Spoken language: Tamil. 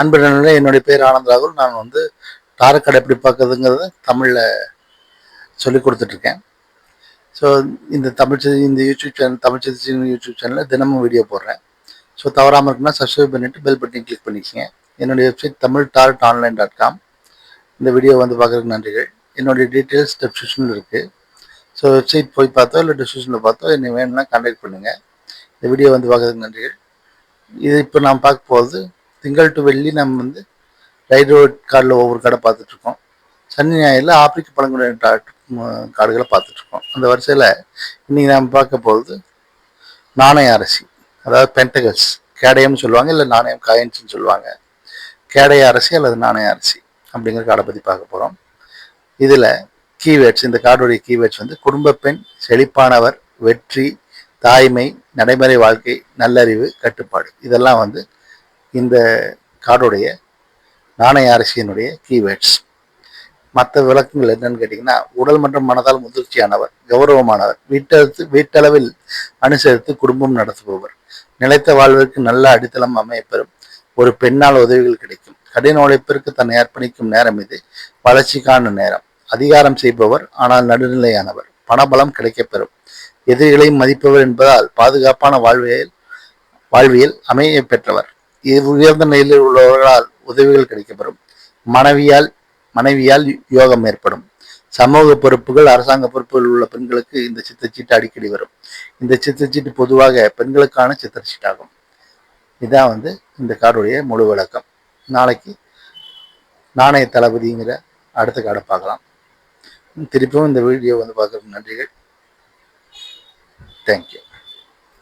அன்பு என்னுடைய பேர் ஆனந்த் ராகுல். நான் வந்து டாரக்கடை எப்படி பார்க்குறதுங்கிறத தமிழில் சொல்லி கொடுத்துட்ருக்கேன். ஸோ இந்த தமிழ் செய்தி இந்த யூடியூப் சேனல் தமிழ் செய்தி யூடியூப் சேனலில் தினமும் வீடியோ போடுறேன். ஸோ தவறாமல் இருக்குன்னா சப்ஸ்கிரைப் பண்ணிவிட்டு பெல் பட்டன் கிளிக் பண்ணிக்கோங்க. என்னுடைய website Tamil dart online dot com இந்த வீடியோ வந்து பார்க்குறதுக்கு நன்றிகள். என்னுடைய டீட்டெயில்ஸ் டெஸ்கிரிப்ஷனில் இருக்குது ஸோ வெப்சைட் போய் பார்த்தோ இல்லை டிஸ்கிரிப்ஷனில் பார்த்தோ என்னை வேணும்னா கான்டாக்ட் பண்ணுங்கள் இந்த வீடியோ வந்து பார்க்குறதுக்கு நன்றிகள். இது இப்போ நான் பார்க்க போகிறது திங்கள் டு வெள்ளி நம்ம வந்து ரைட் ரோட் கார்டில் ஒவ்வொரு கடை பார்த்துட்ருக்கோம். சனி ஞாயிறில் ஆப்பிரிக்க பழங்குடியின காடுகளை பார்த்துட்ருக்கோம். அந்த வரிசையில் இன்றைக்கி நாம் பார்க்க போகிறது நாணய அரசி. அதாவது பென்டகல்ஸ். கேடயம்னு சொல்லுவாங்க இல்லை நாணயம் காயின்ஸ்னு சொல்லுவாங்க. கேடய அரசி அல்லது நாணய அரசி அப்படிங்கிற காடை பற்றி பார்க்க போகிறோம் இதில் கீவேர்ட்ஸ் இந்த கார்டுடைய கீவேர்ட்ஸ் வந்து குடும்ப பெண் செழிப்பானவர் வெற்றி தாய்மை நடைமுறை வாழ்க்கை நல்லறிவு கட்டுப்பாடு. இதெல்லாம் வந்து இந்த கார்டுடைய நாணய அரசியனுடைய கீவேர்ட்ஸ் மற்ற விளக்கங்கள் என்னன்னு கேட்டிங்கன்னா உடல் மற்றும் மனதால் முதிர்ச்சியானவர் கௌரவமானவர் வீட்டெழுத்து வீட்டளவில் அனுசரித்து குடும்பம் நடத்துபவர். நிலைத்த வாழ்விற்கு நல்ல அடித்தளம் அமையப்பெறும். ஒரு பெண்ணால் உதவிகள் கிடைக்கும். கடின உழைப்பிற்கு தன்னை அர்ப்பணிக்கும் நேரம் இது. வளர்ச்சிக்கான நேரம். அதிகாரம் செய்பவர் ஆனால் நடுநிலையானவர். பணபலம் கிடைக்கப்பெறும். எதிரிகளையும் மதிப்பவர் என்பதால் பாதுகாப்பான வாழ்வியல் வாழ்வியல் அமைய பெற்றவர். உயர்ந்த நிலையில் உள்ளவர்களால் உதவிகள் கிடைக்கப்பெறும். மனைவியால் மனைவியால் யோகம் ஏற்படும். சமூக பொறுப்புகள் அரசாங்க பொறுப்புகள் உள்ள பெண்களுக்கு இந்த சித்தச்சீட்டு அடிக்கடி வரும். இந்த சித்தச்சீட்டு பொதுவாக பெண்களுக்கான சித்தச்சீட்டாகும் இதுதான் வந்து இந்த கார்டுடைய முழு விளக்கம். நாளைக்கு நாணய தளபதிங்கிற அடுத்த கார்டை பார்க்கலாம். திருப்பியும் இந்த வீடியோ வந்து பார்க்குறதுக்கு நன்றிகள். தேங்க்யூ